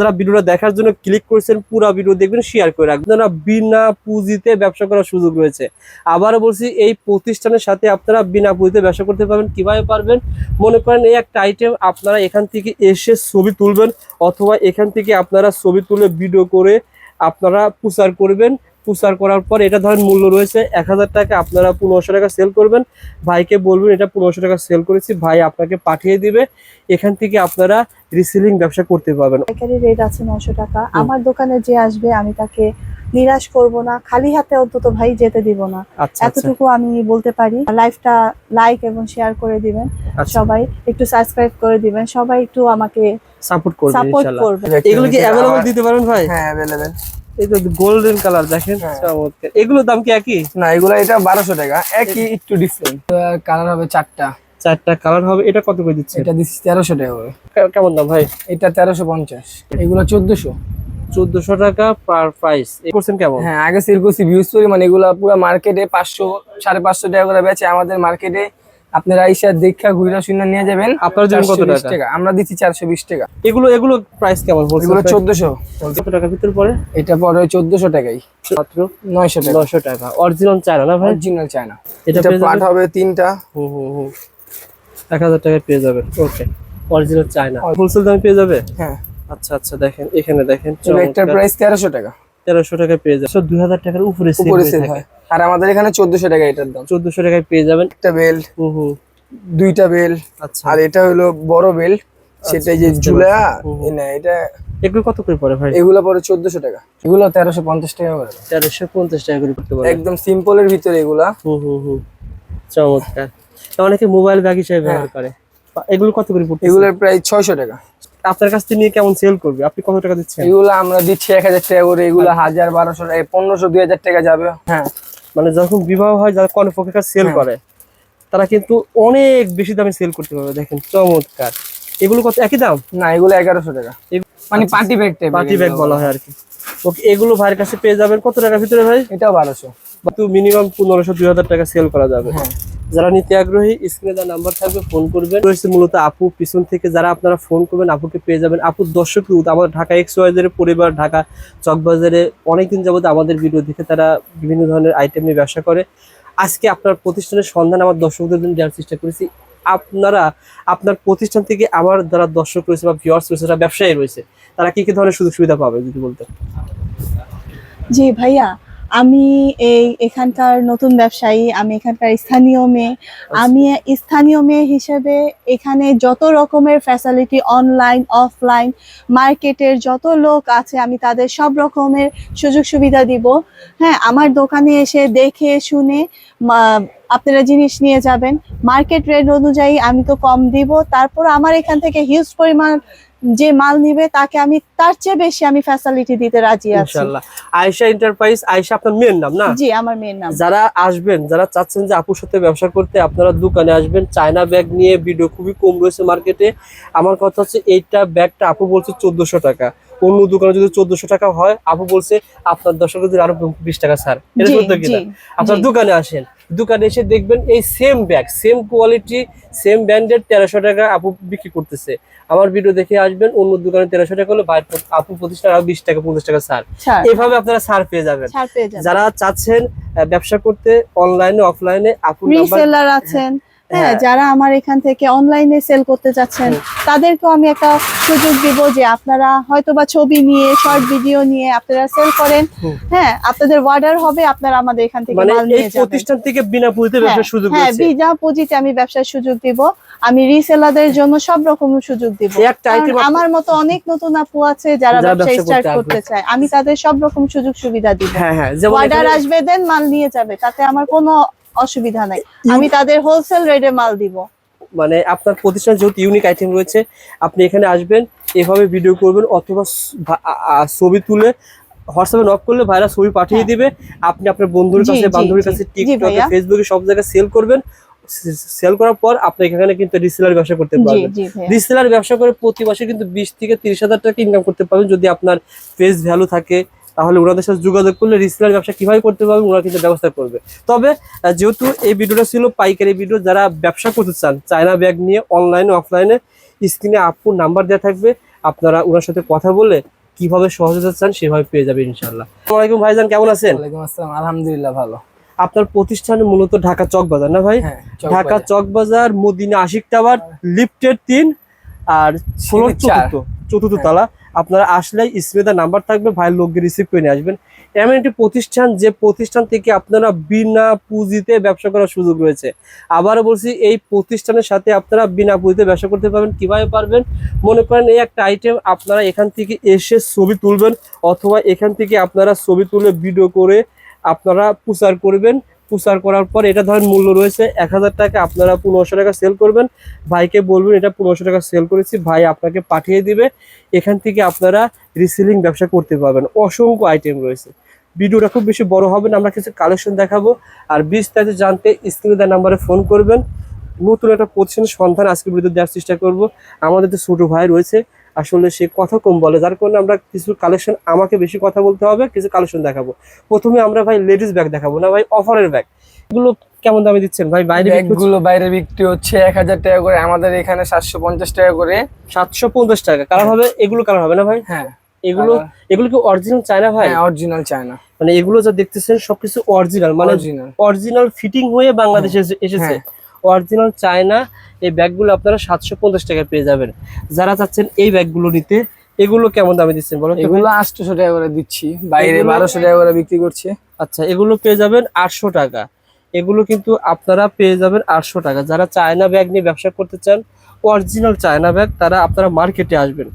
যারা ভিডিওটা দেখার জন্য ক্লিক করেছেন, পুরো ভিডিও দেখবেন শেয়ার করে রাখবেন। আপনারা বিনা পুঁজিতে ব্যবসা করার সুযোগ রয়েছে। আবারও বলছি, এই প্রতিষ্ঠানের সাথে আপনারা বিনা পুঁজিতে ব্যবসা করতে পারবেন। কীভাবে পারবেন? মনে করেন এই একটা আইটেম আপনারা এখান থেকে এসে ছবি তুলবেন, অথবা এখান থেকে আপনারা ছবি তুলে ভিডিও করে আপনারা প্রচার করবেন। প্রচার করার পর এটা ধরেন মূল্য রয়েছে এক হাজার টাকা আপনারা পনেরোশো টাকা সেল করবেন। ভাইকে বলবেন এটা পনেরোশো টাকা সেল করেছি ভাই আপনাকে পাঠিয়ে দিবে। এখান থেকে আপনারা রিসেলিং ব্যবসা করতে পারবেন। পাইকারি রেট আছে নশো টাকা। আমার দোকানে যে আসবে আমি তাকে নিরাশ করব না খালি হাতে অন্তত ভাই যেতে দিব না। আচ্ছা আচ্ছা। এতটুকু আমি বলতে পারি। লাইভটা লাইক এবং শেয়ার করে দিবেন আচ্ছা। সবাই। একটু সাবস্ক্রাইব করে দিবেন। সবাই একটু আমাকে সাপোর্ট করবে সাপোর্ট করবে এগুলো কি অ্যাভেলেবল দিতে পারেন ভাই? হ্যাঁ অ্যাভেলেবেল এই গোল্ডেন কালার দেখেন হ্যাঁ। চমৎকার। এগুলো দাম কি একই? না এগুলো এটা বারোশো টাকা। একই একটু ডিফারেন্ট কালার হবে চারটা। চারটা কালার হবে এটা কত করে দিচ্ছে? এটা দিচ্ছি তেরোশো টাকা করে। কেমন দাম ভাই? এটা তেরোশো পঞ্চাশ। এগুলো চোদ্দশো। চোদ্দশো টাকা পার প্রাইস করছেন কেমন? হ্যাঁ আগে সেল করছি ভিউজ পরিমাণ এগুলো পুরো মার্কেটে পাঁচশো সাড়ে পাঁচশো টাকা করে বেচে আমাদের মার্কেটে আপনারা আইসা দেখা ঘুরা শুনে নিয়ে যাবেন। আপনারা দেবেন কত টাকা? আমরা দিচ্ছি চারশো বিশ টাকা। এগুলো এগুলো প্রাইস কেমন এগুলো হোলসেল চোদ্দশো। কত টাকার ভিতর পরে এটা পরে চোদ্দশো টাকাই। মাত্র নয়শো টাকা। নশো টাকা। অরিজিনাল চায়না না ভাই? অরিজিনাল চায়না এটা এটা পেয়ে হবে তিনটা। হুম হুম এক হাজার টাকায় পেয়ে যাবেন। ওকে অরিজিনাল চায়না হোলসেল দামে পেয়ে যাবে? হ্যাঁ। আচ্ছা আচ্ছা দেখেন এখানে দেখেন একটা প্রাইস তেরোশো টাকা। তেরোশো টাকায় পেয়ে যাবেন। দুই হাজার টাকার উপরে সেল উপরে সেল হয়। আর আমাদের এখানে চোদ্দশো টাকা এটার দাম। চোদ্দশো টাকায় পেয়ে যাবেন। একটা বেল্ট হুম দুইটা বেল আচ্ছা। আর এটা হলো বড় বেল সেটা যে ঝুলা না এটা এগুলো কত করে পড়ে ভাই? এগুলো পরে চোদ্দশো টাকা। এগুলো তেরোশো পঞ্চাশ টাকা করে। তেরোশো পঞ্চাশ টাকা করে করতে পারবেন একদম সিম্পলের ভিতরে এগুলা। হুম হুম হুম। চমৎকার। তা অনেকে মোবাইল ব্যাগ হিসেবে ব্যবহার করে। এগুলো কত করে পড়তে এগুলোর প্রায় ছয়শো টাকা। আপনার কাছ থেকে নিয়ে কেমন সেল করবে? আপনি কত টাকা দিচ্ছেন? এগুলো আমরা দিচ্ছি এক হাজার টাকা করে। এগুলো হাজার বারোশো টাকা পনেরোশো দুই হাজার টাকা যাবে। হ্যাঁ। মানে যখন বিবাহ হয় যারা কনফোকেকার সেল হ্যাঁ। করে তারা কিন্তু অনেক বেশি দামে সেল করতে পারবে। দেখেন চমৎকার। এগুলো কত? একই দাম? না এগুলো এগারোশো টাকা। মানে পার্টি ব্যাগ পার্টি ব্যাগ বলা হয় আর কি। ওকে এগুলো ভাইয়ের কাছে পেয়ে যাবেন। কত টাকার ভিতরে ভাই? এটাও বারোশো। কিন্তু মিনিমাম পনেরোশো দুই হাজার টাকা সেল করা যাবে। হ্যাঁ। যারা নিতে আগ্রহী স্ক্রিনে দেওয়া নাম্বার থাকবে ফোন করবেন। রয়েছে মূলত আপু, পিছন থেকে যারা আপনারা ফোন করবেন, আপুকে পেয়ে যাবেন। আপুর দর্শক আমাদের ঢাকা এক্স ওয়াইজের পরিবার, ঢাকা চকবাজারে অনেকদিন যাবত আমাদের ভিডিও দেখে তারা বিভিন্ন ধরনের আইটেম নিয়ে ব্যবসা করে। আজকে আপনার প্রতিষ্ঠানের সন্ধান আমার দর্শকদের জন্য দেওয়ার চেষ্টা করেছি। আপনারা, আপনার প্রতিষ্ঠান থেকে আমার যারা দর্শক রয়েছে বা ভিউয়ার্স রয়েছে, যারা ব্যবসায়ী রয়েছে, তারা কি কি ধরনের সুযোগ সুবিধা পাবে, যদি বলতে জি, ভাইয়া আমি এই এখানকার নতুন ব্যবসায়ী আমি এখানকার স্থানীয় মেয়ে। আমি স্থানীয় মেয়ে হিসেবে এখানে যত রকমের ফ্যাসিলিটি অনলাইন অফলাইন মার্কেটের যত লোক আছে আমি তাদের সব রকমের সুযোগ সুবিধা দিব। হ্যাঁ আমার দোকানে এসে দেখে শুনে আপনারা জিনিস নিয়ে যাবেন। মার্কেট রেট অনুযায়ী আমি তো কম দিব। তারপর আমার এখান থেকে হিউজ পরিমাণ যে মাল নিবে তাকে আমি তার চেয়ে বেশি আমি ফ্যাসিলিটি দিতে রাজি আছি। ইনশাল্লাহ। আয়শা এন্টারপ্রাইজ আয়শা আপনার মেয়ের নাম না? জি আমার মেয়ের নাম। যারা আসবেন যারা চাচ্ছেন যে আপুর সাথে ব্যবসা করতে আপনারা দোকানে আসবেন চায়না ব্যাগ নিয়ে ভিডিও খুবই কম রয়েছে মার্কেটে আমার কথা হচ্ছে এইটা ব্যাগটা আপু বলছে চোদ্দশো টাকা। অন্য দোকানে যদি চোদ্দশো টাকা হয় আপু বলছে আপনার দর্শকদের আরও বিশ টাকা ছাড়। এটা আপনার দোকানে আসেন। দোকানে এসে দেখবেন এই same bag same quality same ব্র্যান্ডের তেরোশো টাকা আপু বিক্রি করতেছে। আমার ভিডিও দেখে আসবেন অন্য দোকানে তেরোশো টাকা হলে বাইর আপু প্রতিষ্ঠান আরও বিশ টাকা পঞ্চাশ টাকা ছাড়। এভাবে আপনারা সার পেয়ে যাবেন। ছাড় পেয়ে যাবেন। যারা চাচ্ছেন ব্যবসা করতে অনলাইনে অফলাইনে আপু নাম্বার আছেন। হ্যাঁ হ্যাঁ। যারা আমার এখান থেকে অনলাইনে সেল করতে যাচ্ছেন তাদেরকেও আমি একটা সুযোগ দিব যে আপনারা হয়তো বা ছবি নিয়ে শর্ট ভিডিও নিয়ে আপনারা সেল করেন। হ্যাঁ আপনাদের অর্ডার হবে আপনারা আমাদের এখান থেকে মানে মাল নিয়ে যাবেন। প্রতিষ্ঠান থেকে বিনা পুঁজিতে হ্যাঁ, ব্যবসার সুযোগ হ্যাঁ বিনা পুঁজিতে আমি ব্যবসার সুযোগ দিব। আমি রিসেলারদের জন্য সব রকম সুযোগ দিব। আমার মতো অনেক নতুন আপু আছে যারা ব্যবসা স্টার্ট করতে করতে চায়। আমি তাদের সব রকম সুযোগ সুবিধা দিব। হ্যাঁ হ্যাঁ অর্ডার আসবে দেন মাল নিয়ে যাবে। তাতে আমার কোনো অসুবিধা নাই। আমি তাদের হোলসেল রেটে মাল দিব। মানে আপনার প্রতিষ্ঠান যেহেতু ইউনিক আইটেম রয়েছে আপনি এখানে আসবেন এভাবে ভিডিও করবেন অথবা ছবি তুলে হোয়াটসঅ্যাপে নক করলে ভাইরা ছবি পাঠিয়ে হ্যাঁ। দিবে। আপনি আপনার বন্ধুর কাছে বান্ধবীর কাছে টিকটকে ফেসবুকে সব জায়গায় সেল করবেন। সেল করার পর আপনি এখানে কিন্তু রিসেলার ব্যবসা করতে পারবেন। রিসেলার ব্যবসা করে প্রতি মাসে কিন্তু বিশ থেকে তিরিশ হাজার টাকা ইনকাম করতে পারবেন যদি আপনার ফেস ভ্যালু থাকে। তাহলে ওনাদের সাথে যোগাযোগ করলে রিসেলার ব্যবসা কীভাবে করতে পারবেন ওরা কিন্তু ব্যবস্থা করবে। তবে যেহেতু এই ভিডিওটা ছিল পাইকারি ভিডিও যারা ব্যবসা করতে চান চায়না ব্যাগ নিয়ে অনলাইনে অফলাইনে স্ক্রিনে আপুর নাম্বার দেওয়া থাকবে। আপনারা ওনার সাথে কথা বলে কীভাবে সহযোগিতা চান সেভাবে পেয়ে যাবেন ইনশাল্লাহ আসসালামু আলাইকুম ভাইজান কেমন আছেন? ওয়ালাইকুম আসসালাম আলহামদুলিল্লাহ ভালো। আপনার প্রতিষ্ঠান মূলত ঢাকা চক বাজার না ভাই? হ্যাঁ ঢাকা চক বাজার মদিনা আশিক টাওয়ার লিফটের তিন আর চার। চতুর্থ চতুর্থ। তলা। আপনারা আসলে স্ক্রিনে নাম্বার থাকবে ভাইয়ের লোককে রিসিভ করে নিয়ে আসবেন। এমন একটি প্রতিষ্ঠান, যে প্রতিষ্ঠান থেকে আপনারা বিনা পুঁজিতে ব্যবসা করার সুযোগ রয়েছে। আবারও বলছি, এই প্রতিষ্ঠানের সাথে আপনারা বিনা পুঁজিতে ব্যবসা করতে পারবেন, কীভাবে পারবেন? মনে করেন এই একটা আইটেম আপনারা এখান থেকে এসে ছবি তুলবেন, অথবা এখান থেকে আপনারা ছবি তুলে ভিডিও করে আপনারা প্রচার করবেন। প্রচার করার পর এটা ধরেন মূল্য রয়েছে এক হাজার টাকা, আপনারা পনেরোশো টাকা সেল করবেন। ভাইকে বলবেন, এটা পনেরোশো টাকা সেল করেছি, ভাই আপনাকে পাঠিয়ে দিবে। এখান থেকে আপনারা রিসেলিং ব্যবসা করতে পারবেন। অসংখ্য আইটেম রয়েছে। ভিডিওটা খুব বেশি বড় হবে না, আমরা কিছু কালেকশন দেখাবো। আর বিস্তারিত জানতে স্ক্রিনে দেওয়ার নাম্বারে ফোন করবেন। নতুন একটা প্রতিষ্ঠানের সন্ধান আজকে ভিডিও দেওয়ার চেষ্টা করব। আমাদের তো ছোটো ভাই রয়েছে আসলে সে কথা কম বলে যার কারণে আমরা কিছু কালেকশন আমাকে বেশি কথা বলতে হবে কিছু কালেকশন দেখাবো। প্রথমে আমরা ভাই লেডিস ব্যাগ দেখাবো না ভাই অফারের ব্যাগ এগুলো কেমন দামে দিচ্ছেন ভাই? বাইরে ব্যাগগুলো বাইরে বিক্রি হচ্ছে এক হাজার টাকা করে আমাদের এখানে সাতশো পঞ্চাশ টাকা করে। সাতশো পঞ্চাশ টাকা কারণ হবে এগুলো কালার হবে না ভাই? হ্যাঁ এগুলো এগুলো কি অরিজিনাল চায়না ভাই? হ্যাঁ অরিজিনাল চায়না মানে এগুলো যা দেখতেছেন সবকিছু অরিজিনাল মানে অরিজিনাল ফিটিং হয়ে বাংলাদেশে এসে- এসেছে। হ্যাঁ। অরিজিনাল চায়না এই ব্যাগগুলো আপনারা সাতশো পঞ্চাশ টাকা পেয়ে যাবেন। যারা চাচ্ছেন এই ব্যাগগুলো নিতে এগুলো কেমন দামে দিচ্ছেন বলো এগুলো আটশোশো টাকা করে দিচ্ছি। বাইরে বারোশো টাকা করে বিক্রি করছে। আচ্ছা এগুলো পেয়ে যাবেন আটশো টাকা। এগুলো কিন্তু আপনারা পেয়ে যাবেন আটশো টাকা। যারা চায়না ব্যাগ নিয়ে ব্যবসা করতে চান অরিজিনাল চায়না ব্যাগ তারা আপনারা মার্কেটে আসবেন।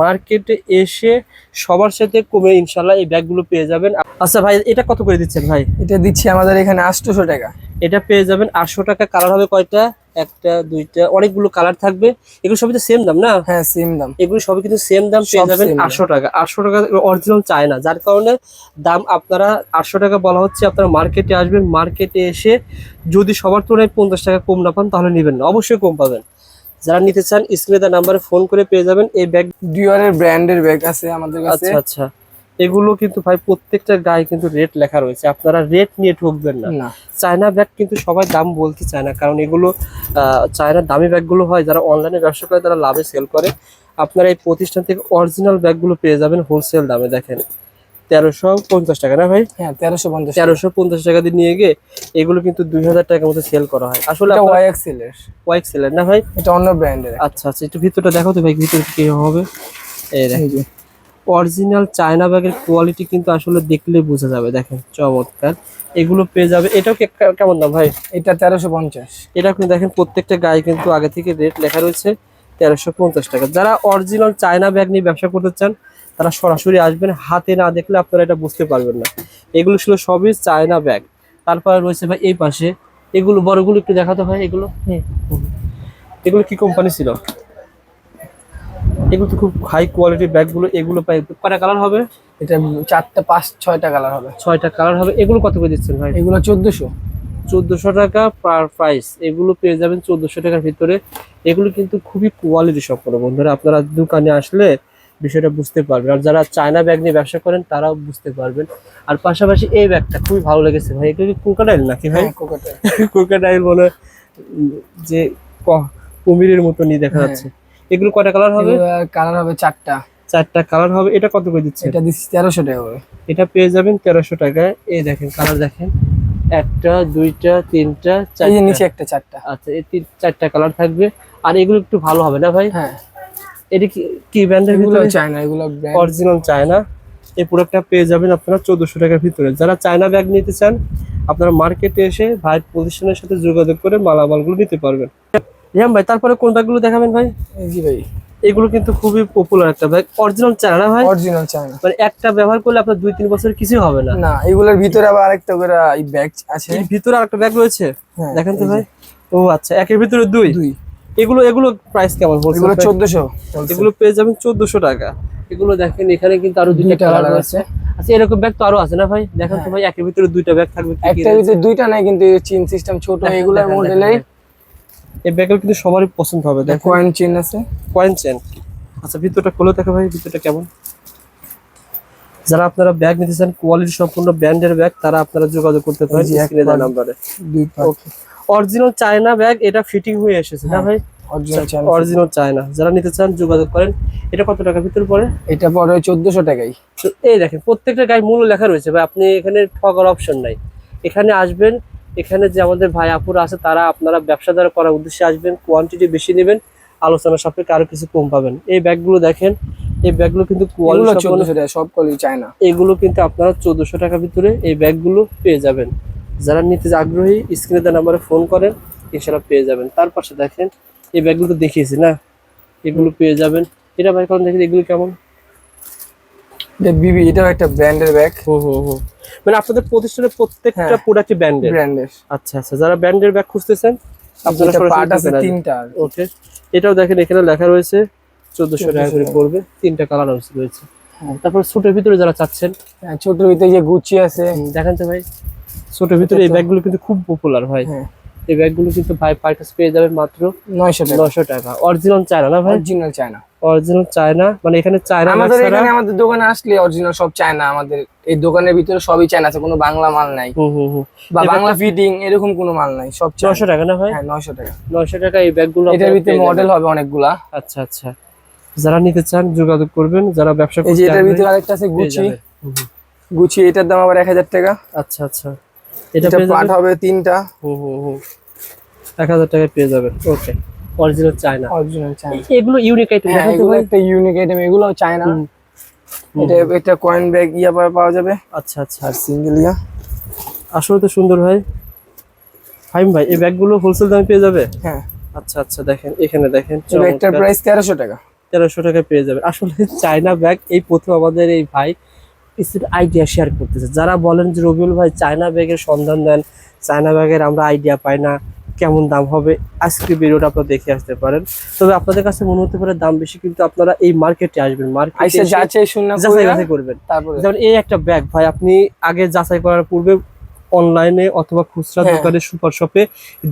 মার্কেটে এসে সবার সাথে কমে ইনশাল্লাহ এই ব্যাগগুলো পেয়ে যাবেন। আচ্ছা ভাই এটা কত করে দিচ্ছেন ভাই? এটা দিচ্ছি আমাদের এখানে আটশোশো টাকা। এটা পেয়ে যাবেন আটশো টাকা। কালার হবে কয়টা? একটা দুইটা অনেকগুলো কালার থাকবে। এগুলো সবই তো সেম দাম না? হ্যাঁ সেম দাম। এগুলো সবই কিন্তু সেম দাম পেয়ে যাবেন আটশো টাকা। আটশো টাকা অরিজিনাল চায় না। যার কারণে দাম আপনারা আটশো টাকা বলা হচ্ছে আপনারা মার্কেটে আসবেন মার্কেটে এসে যদি সবার তুলনায় পঞ্চাশ টাকা কম না পান তাহলে নেবেন না। অবশ্যই কম পাবেন। যারা নিতে চান স্ক্রিনে তার নাম্বারে ফোন করে পেয়ে যাবেন। এই ব্যাগ ডিওয়ারের ব্র্যান্ডের ব্যাগ আছে আমাদের কাছে। আচ্ছা আচ্ছা। এগুলো কিন্তু ভাই প্রত্যেকটা গায়ে কিন্তু রেট লেখা রয়েছে। আপনারা রেট নিয়ে ঠকবেন না। না। চায়না ব্যাগ কিন্তু সবাই দাম বলতে চায় না কারণ এগুলো চায়নার দামি ব্যাগগুলো হয় যারা অনলাইনে ব্যবসা করে তারা লাভে সেল করে। আপনারা এই প্রতিষ্ঠান থেকে অরিজিনাল ব্যাগগুলো পেয়ে যাবেন হোলসেল দামে দেখেন। তেরোশো পঞ্চাশ টাকা না ভাই? হ্যাঁ তেরোশো পঞ্চাশ তেরোশো পঞ্চাশ টাকা দিয়ে নিয়ে গিয়ে এগুলো কিন্তু দুই হাজার টাকার মতো সেল করা হয়। আসলে এটা ওয়াই এক্সেল এর। ওয়াইক সেলের না ভাই? এটা অন্য ব্র্যান্ডের আচ্ছা আচ্ছা একটু ভিতরটা দেখো তো ভাই ভিতরে কি হবে। এই দেখেন। অরিজিনাল চায়না ব্যাগের কোয়ালিটি কিন্তু আসলে দেখলে বোঝা যাবে। দেখেন চমৎকার। এগুলো পেয়ে যাবে। এটাও কেমন দাম ভাই? এটা তেরোশো পঞ্চাশ। এটা কিন্তু দেখেন প্রত্যেকটা গায়ে কিন্তু আগে থেকে রেট লেখা রয়েছে তেরোশো পঞ্চাশ টাকা। যারা অরিজিনাল চায়না ব্যাগ নিয়ে ব্যবসা করতে চান তারা সরাসরি আসবেন। হাতে না দেখলে আপনারা এটা বুঝতে পারবেন না। এগুলো ছিল সবই চায়না ব্যাগ তারপরে রয়েছে ভাই এই পাশে। এগুলো বড়গুলো একটু দেখাতে হয় এগুলো? হুম। এগুলো কি কোম্পানি ছিল? এগুলো তো খুব হাই কোয়ালিটির ব্যাগগুলো এগুলো পাই কটা কালার হবে? এটা চারটা পাঁচ ছয়টা কালার হবে। ছয়টা কালার হবে। এগুলো কত করে দিচ্ছেন ভাই? এগুলো চোদ্দশো। চোদ্দোশো টাকা পার প্রাইস এগুলো পেয়ে যাবেন চোদ্দোশো টাকার ভিতরে। এগুলো কিন্তু খুবই কোয়ালিটি সম্পন্ন বন্ধুরা। আপনারা দোকানে আসলে বিষয়টা বুঝতে পারবেন। আর যারা চায়না ব্যাগ নিয়ে ব্যবসা করেন তারাও বুঝতে পারবেন। আর পাশাপাশি এই ব্যাগটা খুবই ভালো লেগেছে ভাই। এটা কি কোকাডাইল নাকি ভাই? কোকাডাইল হয়, উম, যে ক- কুমিরের মতো নিয়ে দেখা হ্যাঁ। যাচ্ছে। এগুলো কয়টা কালার হবে? কালার হবে চারটা। চারটা কালার হবে। এটা কত করে দিচ্ছে এটা দিচ্ছি তেরোশো টাকা করে। এটা পেয়ে যাবেন তেরোশো টাকায়। এই দেখেন কালার দেখেন। একটা দুইটা তিনটা এই চারটা। নিচে একটা চারটা। আচ্ছা এই তিন চারটা কালার থাকবে। আর এগুলো একটু ভালো হবে না ভাই? হ্যাঁ। এটা কি ব্র্যান্ডের এগুলো চায়না এগুলো। Original China. এই প্রোডাক্টটা পেয়ে যাবেন আপনারা চোদ্দশো টাকার ভিতরে। যারা চায়না ব্যাগ নিতে চান আপনারা মার্কেটে এসে ভাই প্রতিষ্ঠানের সাথে যোগাযোগ করে মালামালগুলো নিতে পারবেন। রিয়াম ভাই তারপরে কোন ব্যাগগুলো দেখাবেন ভাই? জি ভাই। এগুলো কিন্তু খুবই পপুলার একটা ব্যাগ। অরিজিনাল চায়না ভাই? অরিজিনাল চায়না মানে একটা ব্যবহার করলে আপনার দুই তিন বছর কিছুই হবে না। না এগুলোর ভিতরে আবার আরেকটা করে এই ব্যাগ আছে। এর ভিতরে আরেকটা ব্যাগ রয়েছে? হ্যাঁ, দেখেন তো ভাই। ও আচ্ছা একের ভিতরে দুই? দুই। এগুলো এগুলো প্রাইস কেমন এগুলো হোলসেল চোদ্দশো এগুলো পেয়ে যাবেন চোদ্দশো টাকা। এগুলো দেখেন এখানে কিন্তু আরও দুইটা কালার আছে। আচ্ছা এরকম ব্যাগ তো আরও আছে না ভাই? দেখেন তো ভাই একের ভিতরে দুইটা ব্যাগ থাকবে একটা ভিতরে দুইটা নাই কিন্তু চিন সিস্টেম ছোট এগুলোর দেখেন, মডেলে দেখেন, দেখেন। এই ব্যাগগুলো কিন্তু সবারই পছন্দ হবে দেখো। কয়েন চেন আছে? কয়েন চেন আচ্ছা ভিতরটা খুলে দেখো ভাই ভিতরটা কেমন? যারা আপনারা ব্যাগ নিতে চান কোয়ালিটি সম্পূর্ণ ব্র্যান্ডের ব্যাগ তারা আপনারা যোগাযোগ করতে পারেন স্ক্রিনে দেওয়া নাম্বারে পার্ট অরিজিনাল চায়না ব্যাগ এটা ফিটিং হয়ে এসেছে না হ্যাঁ। ভাই? অরিজিনাল চায়না অরিজিনাল চায়না যারা নিতে চান যোগাযোগ করেন। এটা কত টাকা ভিতর পড়ে? এটা পরে চোদ্দশো টাকাই। এই দেখেন প্রত্যেকটা গায়ে মূল্য লেখা রয়েছে ভাই। আপনি এখানে ঠকার অপশন নাই। এখানে আসবেন এখানে যে আমাদের ভাই আপুরা আছে তারা আপনারা ব্যবসা দ্বারা করার উদ্দেশ্যে আসবেন কোয়ান্টিটি বেশি নেবেন আলোচনা সাপেক্ষে আরও কিছু কম পাবেন। এই ব্যাগগুলো দেখেন এই ব্যাগগুলো কিন্তু এগুলো কোয়ালিটি সব কোয়ালিটি এগুলো কিন্তু আপনারা চোদ্দশো টাকা ভিতরে এই ব্যাগগুলো পেয়ে যাবেন। যারা নিতে আগ্রহী স্ক্রিনে দেওয়া নাম্বারে ফোন করেন ইনশাল্লাহ পেয়ে যাবেন। তার পাশে দেখেন এই ব্যাগগুলো তো দেখিয়েছি না? এগুলো পেয়ে যাবেন। এটা ভাই কারণ দেখেন এগুলো কেমন? এটা বিবি এটাও একটা ব্র্যান্ডের ব্যাগ হুম হুম হুম মানে আপনাদের প্রতিষ্ঠানের প্রত্যেকটা। প্রোডাক্টই ব্র্যান্ডের ব্র্যান্ডের আচ্ছা আচ্ছা যারা ব্র্যান্ডের ব্যাগ খুঁজতেছেন আপনারা সরাসরি পার্ট আছে তিনটা। ওকে এটাও দেখেন এখানে লেখা রয়েছে 1400 টাকা করে পড়বে তিনটা কালার রয়েছে হ্যাঁ। তারপর ছোটের ভিতরে যারা চাচ্ছেন ছোটের ভিতরে যে গুচি আছে। দেখেন তো ভাই। ছোটের ভিতরে এই ব্যাগগুলো কিন্তু খুব পপুলার হয়। হ্যাঁ। এই ব্যাগগুলো কিন্তু ভাই পার পেয়ে যাবেন মাত্র নয়শো টাকা। নশো টাকা। অরিজিনাল চায়না না ভাই? অরিজিনাল চায়না অরিজিনাল চায়না মানে এখানে চায়না আমাদের এখানে আমাদের দোকানে আসলে অরিজিনাল সব চায়না আমাদের এই দোকানের ভিতরে সবই চায়না আছে কোনো বাংলা মাল নাই। বা বাংলা ফিটিং এরকম কোনো মাল নাই সব চায়না। নশো টাকা না ভাই? হ্যাঁ নয়শো টাকা। নশো টাকা এই ব্যাগগুলো এটার আপনারা ভিতরে মডেল হবে অনেকগুলা। আচ্ছা আচ্ছা। যারা নিতে চান যোগাযোগ করবেন। যারা ব্যবসা করতে এই যে এটার ভিতরে আরেকটা আছে গুচি। গুচি এটার দাম আবার এক হাজার টাকা। আচ্ছা আচ্ছা। এটা পেয়ে হবে তিনটা। হুম হুম হুম এক হাজার টাকায় পেয়ে যাবেন। Okay. Original China original China এগুলো ইউনিক আইটেম হ্যাঁ এগুলো একটা ইউনিক আইটেম এগুলো চায়না। এটা একটা কয়েন ব্যাগ ইয়া পাওয়া পাওয়া যাবে। আচ্ছা আচ্ছা। আর সিঙ্গেল ইয়া। আসলে তো সুন্দর ভাই। ফাইম ভাই এই ব্যাগগুলো হোলসেল দামে পেয়ে যাবে? হ্যাঁ। আচ্ছা আচ্ছা। দেখেন এখানে দেখেন ব্যাগটার প্রাইস তেরোশো টাকা। তেরোশো টাকায় পেয়ে যাবে। আসলে চায়না ব্যাগ এই প্রথম আমাদের এই ভাই কিছু আইডিয়া শেয়ার করতেছে। যারা বলেন যে রবিউল ভাই চায়না ব্যাগের সন্ধান দেন চায়না ব্যাগের আমরা আইডিয়া পাই না কেমন দাম হবে আজকে ভিডিওটা আপনারা দেখে আসতে পারেন। তবে আপনাদের কাছে মনে হতে পারে দাম বেশি কিন্তু আপনারা এই মার্কেটে আসবেন। মার্কেটে যাচাই যাচাই করবেন। যেমন এই একটা ব্যাগ ভাই আপনি আগে যাচাই করার পূর্বে অনলাইনে অথবা খুচরা। দোকানে সুপার শপে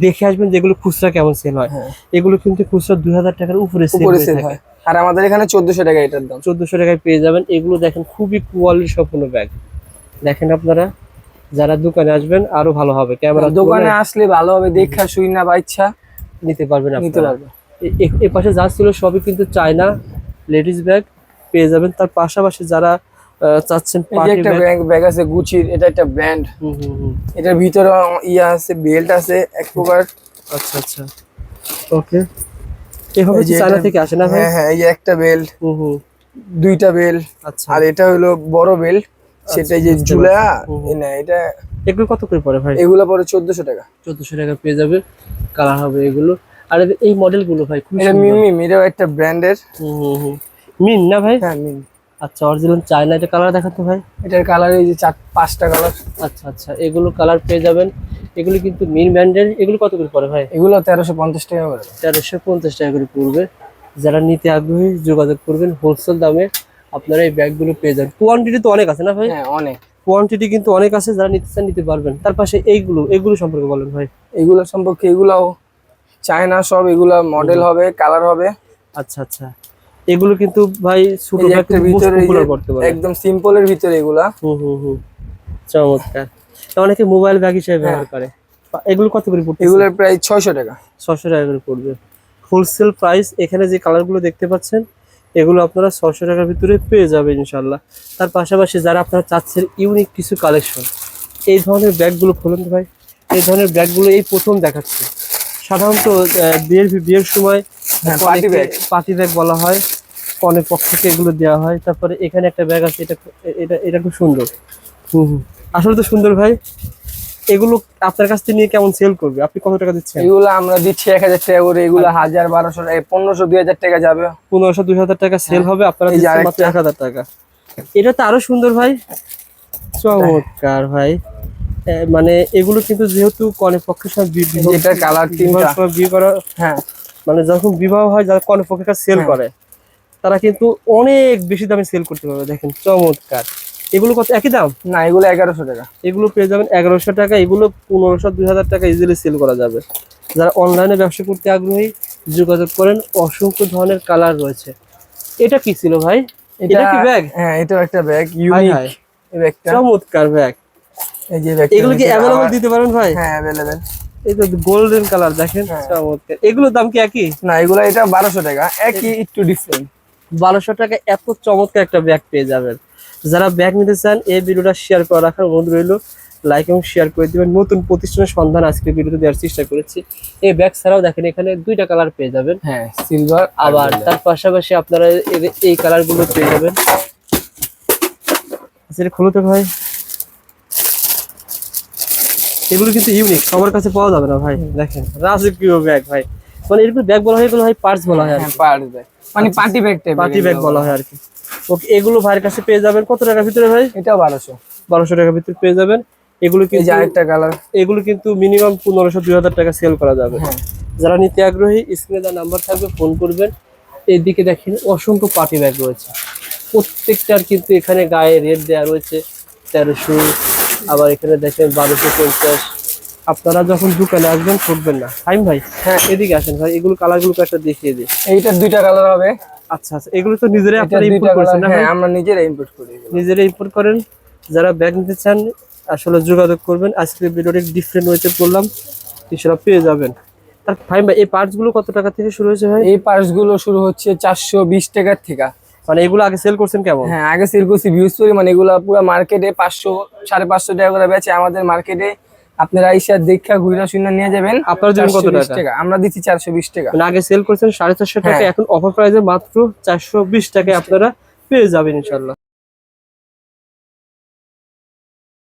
দেখে আসবেন যেগুলো খুচরা কেমন সেল হয়। হ্যাঁ। এগুলো কিন্তু খুচরা দুই হাজার টাকার উপরে সেল হয়। আর আমাদের এখানে চোদ্দশো টাকা এটার দাম। চোদ্দশো টাকায় পেয়ে যাবেন। এগুলো দেখেন খুবই কোয়ালিটি সম্পূর্ণ ব্যাগ দেখেন আপনারা যারা দোকানে আসবেন আরও ভালো হবে। ক্যামেরা দোকানে আসলে ভালো হবে দেখা শুই না বা ইচ্ছা। নিতে পারবেন নিতে আপনারা। পারবে এ- পাশে যা ছিল সবই কিন্তু চায়না লেডিস ব্যাগ পেয়ে যাবেন। তার পাশাপাশি যারা চাচ্ছেন পার্টি একটা ব্যাগ আছে গুচির এটা একটা ব্র্যান্ড হুম হুম হুম। এটার ভিতরে ইয়া আছে বেল্ট আছে এক প্রকার। আচ্ছা আচ্ছা। ওকে এভাবে চায়না থেকে আসে না ভাই? হ্যাঁ হ্যাঁ এই যে একটা বেল্ট দুইটা বেল্ট আচ্ছা। আর এটা হলো বড় বেল্ট সেটা যে। এ না এটা এগুলো কত করে পড়ে ভাই? এগুলো পরে চোদ্দশো টাকা। চোদ্দশো টাকা পেয়ে যাবে কালার হবে এগুলো। আর এই মডেলগুলো ভাই খুব এটা মিম এটাও একটা ব্র্যান্ডের। হুম মিন না ভাই? হ্যাঁ মিম আচ্ছা অরিজিনাল চায়না এটা কালার দেখাতো ভাই। এটার কালার এই যে চার পাঁচটা কালার আচ্ছা আচ্ছা এগুলো কালার পেয়ে যাবেন। এগুলো কিন্তু মিন ব্র্যান্ডের এগুলো কত করে পড়ে ভাই? এগুলো তেরোশো পঞ্চাশ টাকা করে। তেরোশো পঞ্চাশ টাকা করে পড়বে। যারা নিতে আগ্রহী যোগাযোগ করবেন। হোলসেল দামে আপনারা এই ব্যাগগুলো পেয়ে যাবেন। কোয়ান্টিটি তো অনেক আছে না ভাই? হ্যাঁ অনেক। কোয়ান্টিটি কিন্তু অনেক আছে যারা নিতে চান নিতে পারবেন। তার পাশে এইগুলো এগুলো সম্পর্কে বলেন ভাই। এগুলো সম্পর্কে এগুলাও চায়না সব এগুলা মডেল হবে কালার হবে। আচ্ছা আচ্ছা। এগুলো কিন্তু ভাই ছোট এই যে ব্যাগ একটা ভিতরে করতে পারে। একদম সিম্পলের ভিতরে এগুলা। হুম হুম হুম। চমৎকার। অনেকে মোবাইল ব্যাগ হিসেবে ব্যবহার করে। এগুলো কত করে পড়ছে এগুলোর প্রায় ছয়শো টাকা। ছশো টাকা করে পড়বে। হোলসেল প্রাইস এখানে যে কালারগুলো দেখতে পাচ্ছেন এগুলো আপনারা ছশো টাকার ভিতরে পেয়ে যাবেন ইনশাল্লাহ তার পাশাপাশি যারা আপনারা চাচ্ছেন ইউনিক কিছু কালেকশন এই ধরনের ব্যাগগুলো খুলুন ভাই। এই ধরনের ব্যাগগুলো এই প্রথম দেখাচ্ছে। সাধারণত বিয়ের বিয়ের সময় পার্টি ব্যাগ পার্টি ব্যাগ বলা হয় কনের পক্ষ থেকে এগুলো দেওয়া হয়। তারপরে এখানে একটা ব্যাগ আছে এটা এটা এটা খুব সুন্দর। হুম। আসলে তো সুন্দর ভাই এগুলো আপনার কাছ থেকে নিয়ে কেমন সেল করবে? আপনি কত টাকা দিচ্ছেন? এগুলো আমরা দিচ্ছি এক হাজার টাকা করে এগুলো হাজার বারোশো পনেরোশো দুই হাজার টাকা যাবে। পনেরোশো দুই হাজার টাকা সেল হবে আপনারা হ্যাঁ। যে দিচ্ছেন মাত্র এক হাজার টাকা। এটা তো আরও সুন্দর ভাই। চমৎকার ভাই। মানে এগুলো কিন্তু যেহেতু কনের পক্ষের সময় বি- বিবাহ- এটার colour তিনটা। বিবাহের সময় বিয়ে করা হ্যাঁ। মানে যখন বিবাহ হয় যারা কনের পক্ষে সেল হ্যাঁ। করে তারা কিন্তু অনেক বেশি দামে সেল করতে পারবে দেখেন। চমৎকার। এগুলো কত? একই দাম? না এগুলো এগারোশো টাকা। এগুলো পেয়ে যাবেন এগারোশো টাকা। এগুলো পনেরোশো দুই হাজার টাকা ইজিলি সেল করা যাবে। যারা অনলাইনে ব্যবসা করতে আগ্রহী যোগাযোগ করেন। অসংখ্য ধরনের কালার রয়েছে। এটা কি ছিল ভাই? এটা কি ব্যাগ হ্যাঁ এটাও একটা ব্যাগ ইউনিক এই ব্যাগটা চমৎকার ব্যাগ এই যে ব্যাগ এগুলো কি অ্যাভেলেবল দিতে পারেন ভাই? হ্যাঁ অ্যাভেলেবেল এই তো গোল্ডেন কালার দেখেন হ্যাঁ। চমৎকার। এগুলোর দাম কি একই? না এগুলা এটা বারোশো টাকা। একই একটু ডিফারেন্ট বারোশো টাকা এত চমৎকার একটা ব্যাগ পেয়ে যাবেন। যারা ব্যাগ নিতে চান এই ভিডিওটা শেয়ার করে রাখার অনুরোধ রইল। লাইক এবং শেয়ার করে দিবেন। নতুন প্রতিষ্ঠানের সন্ধান আজকে ভিডিওতে দেওয়ার চেষ্টা করেছি। এই ব্যাগ ছাড়াও দেখেন এখানে দুইটা কালার পেয়ে যাবেন। হ্যাঁ সিলভার আবার তার পাশাপাশি আপনারা এই কালারগুলো পেয়ে যাবেন। সেটা খুলো তো ভাই। এগুলো কিন্তু ইউনিক সবার কাছে পাওয়া যাবে না ভাই। দেখেন রাজকীয় ব্যাগ ভাই। মানে এরকম ব্যাগ বলা হয় এগুলো হয় পার্স বলা হয় হ্যাঁ পার্ট ব্যাগ মানে পার্টি ব্যাগ পার্টি ব্যাগ বলা হয়। আর কি। ওকে এগুলো ভাইয়ের কাছে পেয়ে যাবেন। কত টাকার ভিতরে ভাই? এটাও বারোশো। বারোশো টাকার ভিতরে পেয়ে যাবেন। এগুলো কিন্তু যে আরেকটা কালার এগুলো কিন্তু মিনিমাম পনেরোশো দুই হাজার টাকা সেল করা যাবে। হ্যাঁ। যারা নিতে আগ্রহী স্ক্রিনে দেওয়া নাম্বার থাকবে ফোন করবেন। এইদিকে দেখেন অসংখ্য পার্টি ব্যাগ রয়েছে। প্রত্যেকটার কিন্তু এখানে গায়ে রেট দেওয়া রয়েছে। তেরোশো আবার এখানে দেখেন বারোশো পঞ্চাশ। আপনারা যখন দোকানে আসবেন ঠকবেন না। টাইম ভাই? হ্যাঁ। এদিকে আসেন ভাই এগুলো কালারগুলো একটা দেখিয়ে দিই। এইটার দুইটা কালার হবে। আচ্ছা আচ্ছা এগুলো তো নিজেরাই আপনারা ইম্পোর্ট কালার করছেন না হ্যাঁ আমরা নিজেরা ইম্পোর্ট করি এগুলো। নিজেরা ইম্পোর্ট করেন। যারা ব্যাগ নিতে চান আসলে যোগাযোগ করবেন। আজকে ভিডিওটি ডিফারেন্ট ওয়েতে করলাম। সেটা পেয়ে যাবেন। আর ফাইন ভাই এই পার্টসগুলো কত টাকা থেকে শুরু হয়েছে ভাই? এই পার্সগুলো শুরু হচ্ছে চারশো বিশ টাকার থেকে। মানে এগুলো আগে সেল করছেন কেমন? হ্যাঁ আগে সেল করছি ভিউজ করি মানে এগুলা পুরো মার্কেটে পাঁচশো সাড়ে পাঁচশো টাকা করে বেচে আমাদের মার্কেটে আপনারা আইসা দেখা ঘুরা শুনে নিয়ে যাবেন আপনার জন্য কত 420 টাকা? আমরা দিচ্ছি চারশো বিশ টাকা মানে আগে সেল করছেন সাড়ে চারশো টাকা হ্যাঁ। এখন অফার প্রাইসে মাত্র চারশো বিশ টাকায় আপনারা পেয়ে যাবেন ইনশাল্লাহ